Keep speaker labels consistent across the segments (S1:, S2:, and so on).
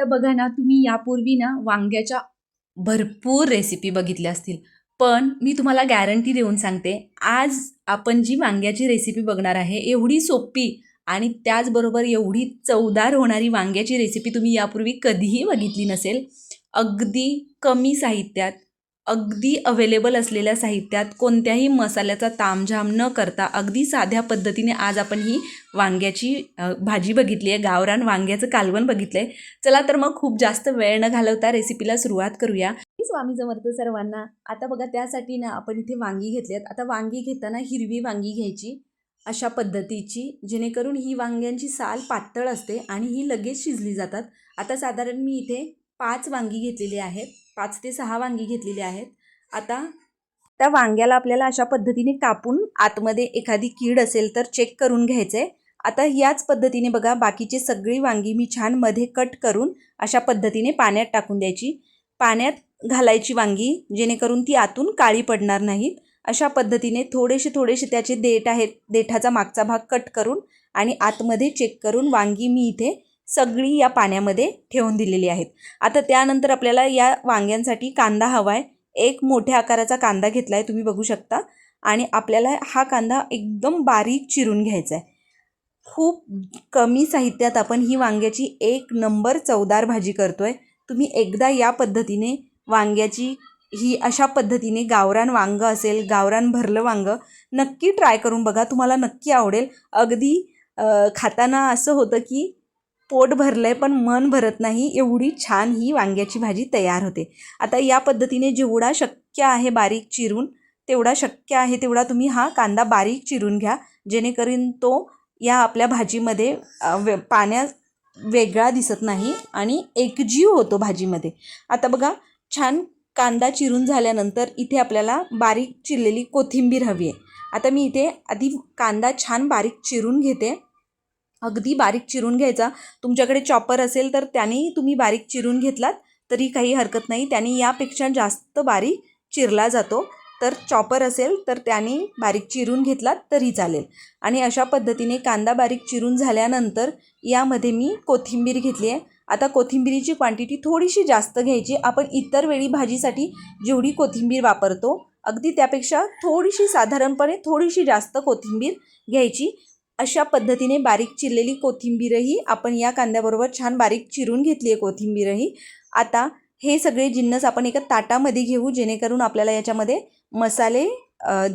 S1: तर बघा ना तुम्ही यापूर्वी ना वांग्याच्या भरपूर रेसिपी बघितल्या असतील. पण मी तुम्हाला गॅरंटी देऊन सांगते आज आपण जी वांग्याची रेसिपी बघणार आहे एवढी सोपी आणि त्याचबरोबर एवढी चवदार होणारी वांग्याची रेसिपी तुम्ही यापूर्वी कधीही बघितली नसेल अगदी कमी साहित्यात अगदी अवेलेबल असलेल्या साहित्यात कोणत्याही मसाल्याचा तामझाम न करता अगदी साध्या पद्धतीने आज आपण ही वांग्याची भाजी बघितली आहे गावरान वांग्याचं कालवण बघितलं आहे चला तर मग खूप जास्त वेळ न घालवता रेसिपीला सुरुवात करूया. स्वामी समर्थ सर्वांना आता बघा त्यासाठी ना आपण इथे वांगी घेतली आहेत. आता वांगी घेताना हिरवी वांगी घ्यायची अशा पद्धतीची जेणेकरून ही वांग्यांची साल पातळ असते आणि ही लगेच शिजली जातात. आता साधारण मी इथे पाच वांगी घेतलेली आहेत. पाच ते सहा वांगी घेतलेली आहेत. आता त्या वांग्याला आपल्याला अशा पद्धतीने कापून आतमध्ये एखादी कीड असेल तर चेक करून घ्यायचं आहे आता याच पद्धतीने बघा बाकीचे सगळी वांगी मी छानमध्ये कट करून अशा पद्धतीने पाण्यात टाकून द्यायची. पाण्यात घालायची वांगी जेणेकरून ती आतून काळी पडणार नाहीत. अशा पद्धतीने थोडेसे थोडेसे त्याचे देठ आहेत देठाचा मागचा भाग कट करून आणि आतमध्ये चेक करून वांगी मी इथे सगळी या पाण्यामध्ये ठेवून दिलेली आहेत. आता त्यानंतर आपल्याला या वांग्यांसाठी कांदा हवा आहे. एक मोठ्या आकाराचा कांदा घेतला आहे तुम्ही बघू शकता. आणि आपल्याला हा कांदा एकदम बारीक चिरून घ्यायचा आहे. खूप कमी साहित्यात आपण ही वांग्याची एक नंबर चवदार भाजी करतो आहे तुम्ही एकदा या पद्धतीने वांग्याची ही अशा पद्धतीने गावरान वांगं असेल गावरान भरलं वांगं नक्की ट्राय करून बघा. तुम्हाला नक्की आवडेल. अगदी खाताना असं होतं की पोट भरलं आहे पण मन भरत नाही एवढी छान ही वांग्याची भाजी तयार होते. आता या पद्धतीने जेवढा शक्य आहे बारीक चिरून तेवढा शक्य आहे तेवढा तुम्ही हा कांदा बारीक चिरून घ्या जेणेकरून तो या आपल्या भाजीमध्ये वे पाण्यात वेगळा दिसत नाही आणि एकजीव होतो भाजीमध्ये. आता बघा छान कांदा चिरून झाल्यानंतर इथे आपल्याला बारीक चिरलेली कोथिंबीर हवी आहे. आता मी इथे आधी कांदा छान बारीक चिरून घेते. अगदी बारीक चिरून घ्यायचा. तुमच्याकडे चॉपर असेल तर त्यानेही तुम्ही बारीक चिरून घेतलात तरी काही हरकत नाही. त्याने यापेक्षा जास्त बारीक चिरला जातो. तर चॉपर असेल तर त्याने बारीक चिरून घेतलात तरी चालेल. आणि अशा पद्धतीने कांदा बारीक चिरून झाल्यानंतर यामध्ये मी कोथिंबीर घेतली आहे. आता कोथिंबिरीची क्वांटिटी थोडीशी जास्त घ्यायची. आपण इतर वेळी भाजीसाठी जेवढी कोथिंबीर वापरतो अगदी त्यापेक्षा थोडीशी साधारणपणे थोडीशी जास्त कोथिंबीर घ्यायची. अशा पद्धतीने बारीक चिरलेली कोथिंबीरही आपण या कांद्याबरोबर छान बारीक चिरून घेतली आहे कोथिंबीरही. आता हे सगळे जिन्नस आपण एका ताटामध्ये घेऊ जेणेकरून आपल्याला याच्यामध्ये मसाले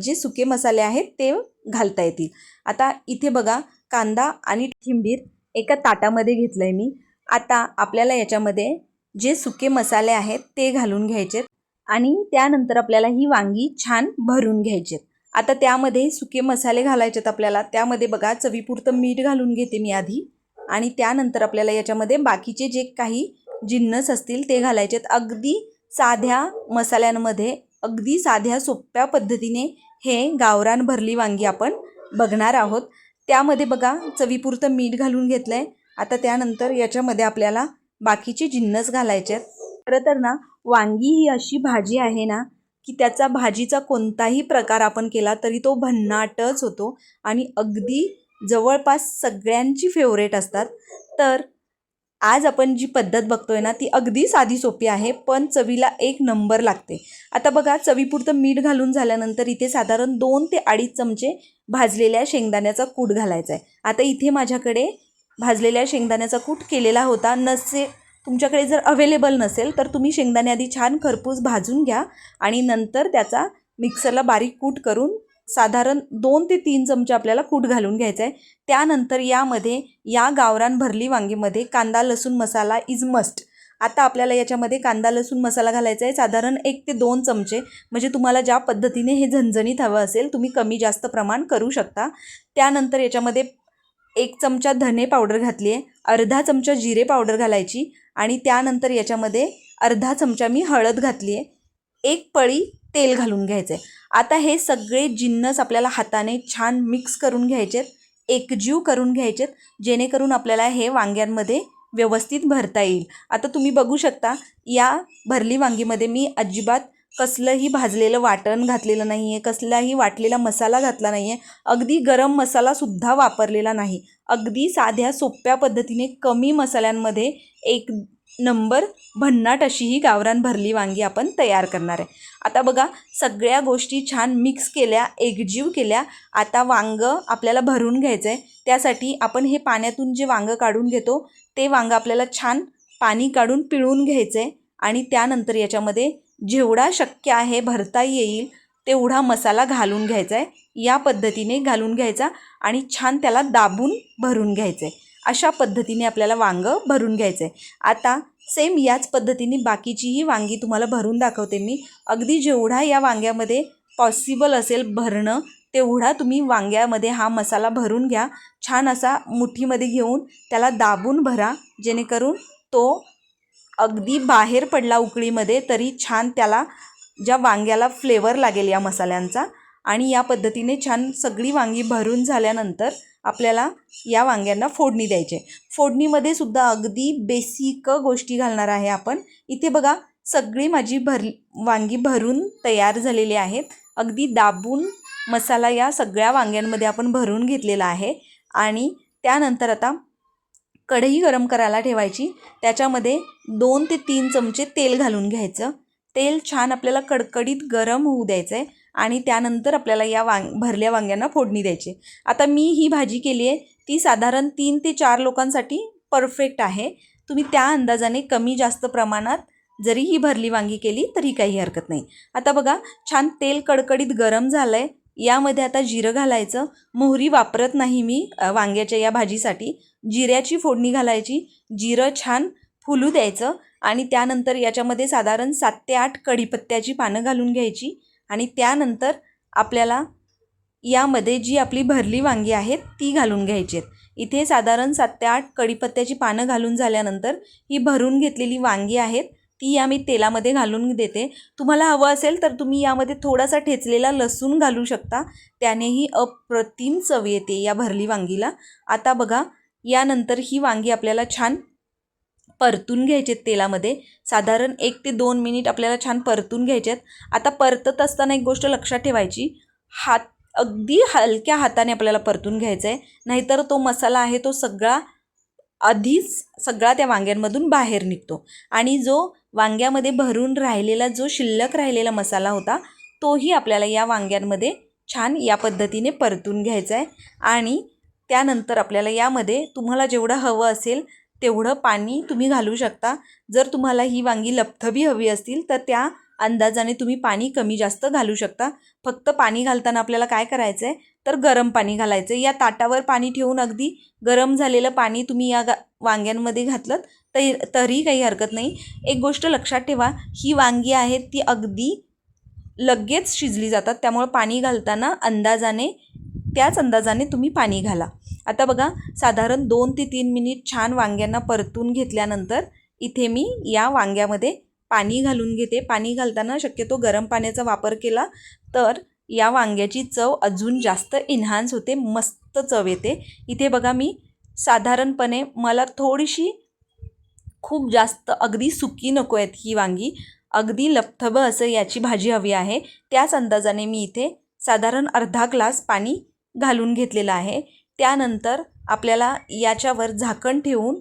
S1: जे सुके मसाले आहेत ते घालता येतील. आता इथे बघा कांदा आणि कोथिंबीर एका ताटामध्ये घेतलं आहे मी. आता आपल्याला याच्यामध्ये जे सुके मसाले आहेत ते घालून घ्यायचेत आणि त्यानंतर आपल्याला ही वांगी छान भरून घ्यायचेत. आता त्यामध्ये सुके मसाले घालायचेत आपल्याला. त्यामध्ये बघा चवीपुरतं मीठ घालून घेते मी आधी. आणि त्यानंतर आपल्याला याच्यामध्ये बाकीचे जे काही जिन्नस असतील ते घालायचे आहेत अगदी साध्या मसाल्यांमध्ये अगदी साध्या सोप्या पद्धतीने हे गावरान भरली वांगी आपण बघणार आहोत. त्यामध्ये बघा चवीपुरतं मीठ घालून घेतलं आहे आता त्यानंतर याच्यामध्ये आपल्याला बाकीचे जिन्नस घालायचे आहेत खरं तर ना वांगी ही अशी भाजी आहे ना की त्याचा भाजीचा कोणताही प्रकार आपण केला तरी तो भन्नाटच होतो. आणि अगदी जवळपास सगळ्यांची फेवरेट असतात. तर आज आपण जी पद्धत बघतोय ना ती अगदी साधी सोपी आहे पण चवीला एक नंबर लागते. आता बघा चवीपुरतं मीठ घालून झाल्यानंतर इथे साधारण दोन ते अडीच चमचे भाजलेल्या शेंगदाण्याचा कूट घालायचा आहे. आता इथे माझ्याकडे भाजलेल्या शेंगदाण्याचा कूट केलेला होता. नसे तुमच्याकडे जर अवेलेबल नसेल तर तुम्ही शेंगदाणे आधी छान खरपूस भाजून घ्या आणि नंतर त्याचा मिक्सरला बारीक कूट करून साधारण दोन ते तीन चमचे आपल्याला कूट घालून घ्यायचा आहे. त्यानंतर यामध्ये या गावरान भरली वांगीमध्ये कांदा लसूण मसाला इज मस्ट आता आपल्याला याच्यामध्ये कांदा लसूण मसाला घालायचा आहे साधारण एक ते दोन चमचे. म्हणजे तुम्हाला ज्या पद्धतीने हे झणझणीत हवं असेल तुम्ही कमी जास्त प्रमाण करू शकता. त्यानंतर याच्यामध्ये एक चमचा धने पावडर घातली आहे अर्धा चमचा जिरे पावडर घालायची आणि त्यानंतर याच्यामध्ये अर्धा चमचा मी हळद घातली आहे एक पळी तेल घालून घ्यायचं आहे आता हे सगळे जिन्नस आपल्याला हाताने छान मिक्स करून घ्यायचेत एकजीव करून घ्यायचेत जेणेकरून आपल्याला हे वांग्यांमध्ये व्यवस्थित भरता येईल. आता तुम्ही बघू शकता या भरली वांगीमध्ये मी अजिबात कसलंही भाजलेलं वाटण घातलेलं नाही आहे कसलाही वाटलेला मसाला घातला नाही आहे अगदी गरम मसालासुद्धा वापरलेला नाही. अगदी साध्या सोप्या पद्धतीने कमी मसाल्यांमध्ये एक नंबर भन्नाट अशी ही गावरान भरली वांगी आपण तयार करणार आहे. आता बघा सगळ्या गोष्टी छान मिक्स केल्या एकजीव केल्या. आता वांगं आपल्याला भरून घ्यायचं आहे त्यासाठी आपण हे पाण्यातून जे वांगं काढून घेतो ते वांगं आपल्याला छान पाणी काढून पिळून घ्यायचं आहे आणि त्यानंतर याच्यामध्ये जेवढा शक्य आहे भरता येईल तेवढा मसाला घालून घ्यायचा आहे या पद्धतीने घालून घ्यायचा आणि छान त्याला दाबून भरून घ्यायचं आहे अशा पद्धतीने आपल्याला वांगं भरून घ्यायचं आहे आता सेम याच पद्धतीने बाकीचीही वांगी तुम्हाला भरून दाखवते मी. अगदी जेवढा या वांग्यामध्ये पॉसिबल असेल भरणं तेवढा तुम्ही वांग्यामध्ये हा मसाला भरून घ्या. छान असा मुठीमध्ये घेऊन त्याला दाबून भरा जेणेकरून तो अगदी बाहेर पडला उकळीमध्ये तरी छान त्याला ज्या वांग्याला फ्लेवर लागेल या मसाल्यांचा आणि या पद्धतीने छान सगळी वांगी भरून झाल्यानंतर आपल्याला या वांग्यांना फोडणी द्यायची फोडणीमध्ये सुद्धा अगदी बेसिक गोष्टी घालणार आहे आपण. इथे बघा सगळी माझी भर वांगी भरून तयार झालेली आहेत. अगदी दाबून मसाला या सगळ्या वांग्यांमध्ये आपण भरून घेतलेला आहे. आणि त्यानंतर आता कढई गरम करायला ठेवायची. त्याच्यामध्ये दोन ते तीन चमचे तेल घालून घ्यायचं. तेल छान आपल्याला कडकडीत गरम होऊ द्यायचं आहे आणि त्यानंतर आपल्याला या वांग भरल्या वांग्यांना फोडणी द्यायची. आता मी ही भाजी केली आहे. ती साधारण तीन ते चार लोकांसाठी परफेक्ट आहे. तुम्ही त्या अंदाजाने कमी जास्त प्रमाणात जरी ही भरली वांगी केली तरी काही हरकत नाही. आता बघा छान तेल कडकडीत गरम झालं आहे यामध्ये आता जिरं घालायचं. मोहरी वापरत नाही मी वांग्याच्या या भाजीसाठी. जिऱ्याची फोडणी घालायची. जिरं छान फुलू द्यायचं आणि त्यानंतर याच्यामध्ये साधारण सात ते आठ कढीपत्त्याची पानं घालून घ्यायची आणि त्यानंतर आपल्याला यामध्ये जी आपली भरली वांगी आहेत ती घालून घ्यायची आहेत. इथे साधारण सात ते आठ कढीपत्त्याची पानं घालून झाल्यानंतर ही भरून घेतलेली वांगी आहेत ती या मी तेलामध्ये घालून देते. तुम्हाला हवं असेल तर तुम्ही यामध्ये थोडासा ठेचलेला लसूण घालू शकता. त्यानेही अप्रतिम चव येते या भरली वांगीला. आता बघा यानंतर ही वांगी आपल्याला छान परतून घ्यायचे आहेत तेलामध्ये. साधारण एक ते दोन मिनिट आपल्याला छान परतून घ्यायचे आहेत. आता परतत असताना एक गोष्ट लक्षात ठेवायची हात अगदी हलक्या हाताने आपल्याला परतून घ्यायचं आहे नाहीतर तो मसाला आहे तो सगळा आधीच सगळा त्या वांग्यांमधून बाहेर निघतो. आणि जो वांग्यामध्ये भरून राहिलेला जो शिल्लक राहिलेला मसाला होता तोही आपल्याला या वांग्यांमध्ये छान या पद्धतीने परतून घ्यायचा आहे आणि त्यानंतर आपल्याला यामध्ये तुम्हाला जेवढं हवं असेल तेवढं पाणी तुम्ही घालू शकता. जर तुम्हाला ही वांगी लपथबी हवी असतील तर त्या अंदाजाने तुम्ही पाणी कमी जास्त घालू शकता. फक्त पाणी घालताना आपल्याला काय करायचं आहे तर गरम पाणी घालायचं आहे या ताटावर पाणी ठेवून अगदी गरम झालेलं पाणी तुम्ही या गा वांग्यांमध्ये घातलं तरी तरी काही हरकत नाही. एक गोष्ट लक्षात ठेवा ही वांगी आहेत ती अगदी लगेच शिजली जातात. त्यामुळे पाणी घालताना अंदाजाने त्याच अंदाजाने तुम्ही पाणी घाला. आता बघा साधारण दोन ते तीन मिनिट छान वांग्यांना परतून घेतल्यानंतर इथे मी या वांग्यामध्ये पाणी घालून घेते. पाणी घालताना शक्यतो गरम पाण्याचा वापर केला तर या वांग्याची चव अजून जास्त इन्हान्स होते मस्त चव येते. इथे बघा मी साधारणपणे मला थोडीशी खूप जास्त अगदी सुकी नको आहेत ही वांगी. अगदी लपथबं असं याची भाजी हवी आहे. त्याच अंदाजाने मी इथे साधारण अर्धा ग्लास पाणी घालून घेतलेलं आहे. त्यानंतर आपल्याला याच्यावर झाकण ठेवून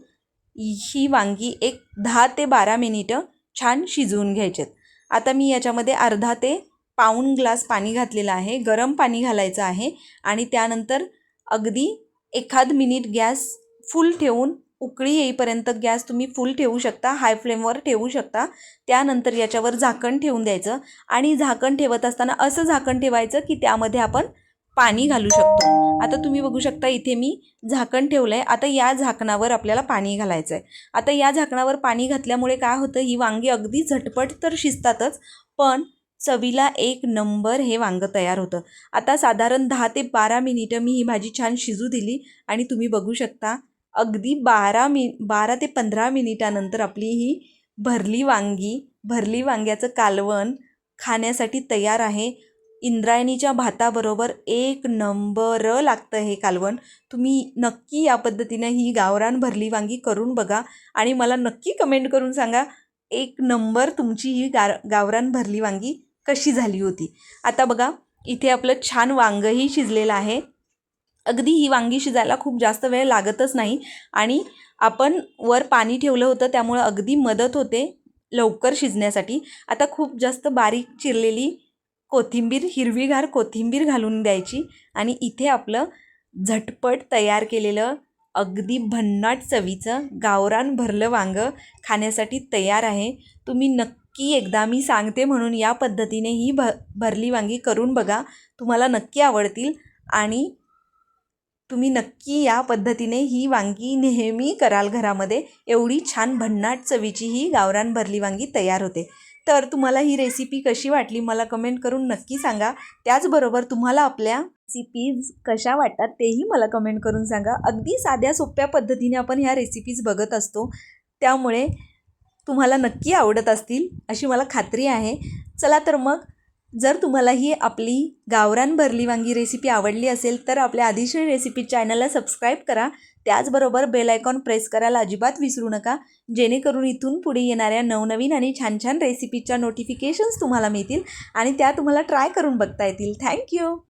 S1: ही वांगी एक दहा ते बारा मिनिटं छान शिजवून घ्यायचेत. आता मी याच्यामध्ये अर्धा ते पाऊण ग्लास पाणी घातलेलं आहे. गरम पाणी घालायचं आहे आणि त्यानंतर अगदी एखाद मिनिट गॅस फुल ठेवून उकळी येईपर्यंत गॅस तुम्ही फुल ठेवू शकता हाय फ्लेमवर ठेवू शकता. त्यानंतर याच्यावर झाकण ठेवून द्यायचं आणि झाकण ठेवत असताना असं झाकण ठेवायचं की त्यामध्ये आपण पाणी घालू शकतो. आता तुम्ही बघू शकता इथे मी झाकण ठेवलं आहे आता या झाकणावर आपल्याला पाणी घालायचं आहे आता या झाकणावर पाणी घातल्यामुळे काय होतं ही वांगी अगदी झटपट तर शिजतातच पण चवीला एक नंबर हे वांगं तयार होतं. आता साधारण दहा ते बारा मिनिटं मी ही भाजी छान शिजू दिली आणि तुम्ही बघू शकता अगदी बारा मि बारा ते पंधरा मिनिटानंतर आपली ही भरली वांगी भरली वांग्याचं कालवण खाण्यासाठी तयार आहे. इंद्रायणीच्या भाताबरोबर एक नंबर लागतं हे कालवण. तुम्ही नक्की या पद्धतीनं ही गावरान भरली वांगी करून बघा आणि मला नक्की कमेंट करून सांगा एक नंबर तुमची ही गा गावरान भरली वांगी कशी झाली होती? आता बघा इथे आपलं छान वांगंही शिजलेलं आहे. अगदी ही वांगी शिजायला खूप जास्त वेळ लागतच नाही आणि आपण वर पाणी ठेवलं होतं त्यामुळं अगदी मदत होते लवकर शिजण्यासाठी. आता खूप जास्त बारीक चिरलेली कोथिंबीर हिरवीगार कोथिंबीर घालून द्यायची आणि इथे आपलं झटपट तयार केलेलं अगदी भन्नाट चवीचं गावरान भरलं वांगं खाण्यासाठी तयार आहे. तुम्ही नक्की एकदा मी सांगते म्हणून या पद्धतीने ही भ भरली वांगी करून बघा. तुम्हाला नक्की आवडतील आणि तुम्ही नक्की या पद्धतीने ही वांगी नेहमी कराल घरामध्ये. एवढी छान भन्नाट चवीची ही गावरान भरली वांगी तयार होते. तर तुम्हाला ही रेसिपी कशी वाटली मला कमेंट करून नक्की सांगा. त्याचबरोबर तुम्हाला आपल्या रेसिपीज कशा वाटतात तेही मला कमेंट करून सांगा. अगदी साध्या सोप्या पद्धतीने आपण ह्या रेसिपीज बघत असतो. त्यामुळे तुम्हाला नक्की आवडत असतील अशी मला खात्री आहे. चला तर मग जर तुम्हाला ही आपली गावरान भरली वांगी रेसिपी आवडली असेल तर आपल्या आदिश्री रेसिपी चॅनलला सबस्क्राईब करा. त्याचबरोबर बेल आयकॉन प्रेस करायला अजिबात विसरू नका. जेणेकरून इथून पुढे येणाऱ्या नवनवीन आणि छान छान रेसिपीच्या नोटिफिकेशन्स तुम्हाला मिळतील आणि त्या तुम्हाला ट्राय करून बघता येतील. थँक्यू